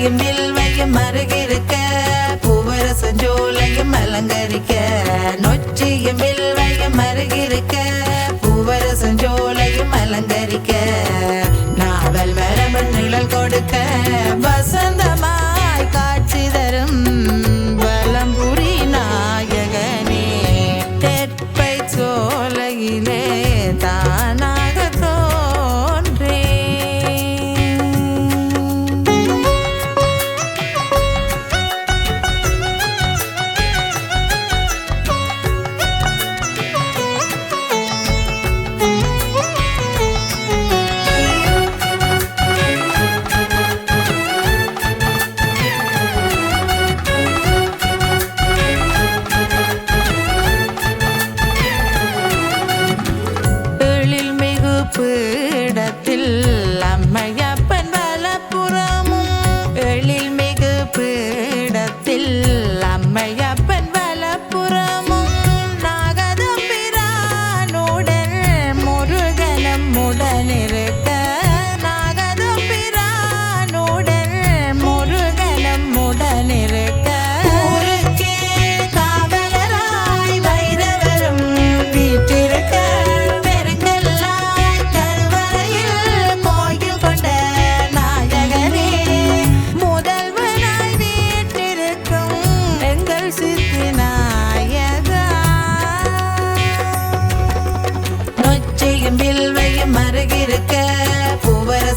பூவையும் நில்வையும் அருகிருக்க பூவரசஞ்சோலையும் அலங்கரிக்க நொச்சியும் வில்வையும் அருகிருக்க.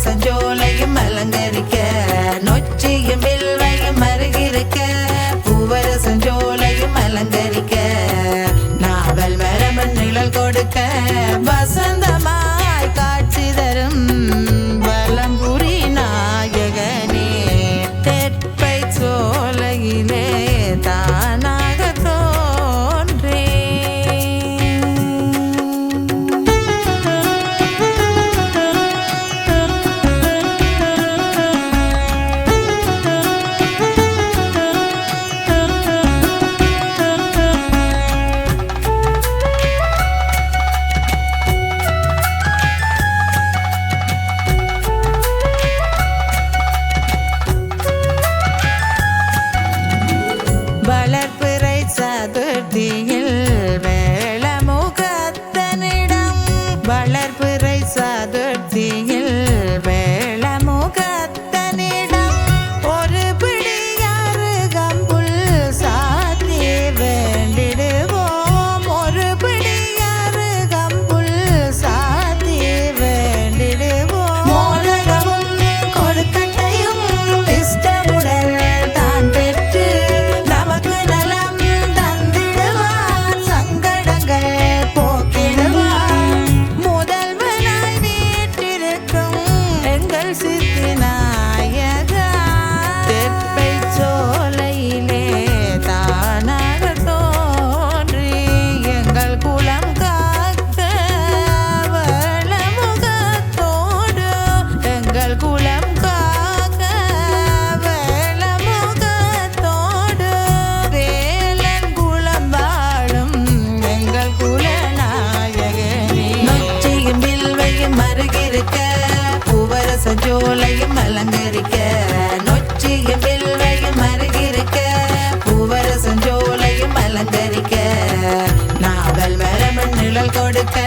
பசஞ்சோலையும் அலங்கரிக்க நொச்சியும் வில்வையும் வாழ்த்தே sitting out. ரசஜோலையும் அலங்கரிக்க நொச்சிய பில்லையும் அருகிருக்க பூவரசஞ்சோலையும் அலங்கரிக்க நாவல் மரமன் நிழல் கொடுக்க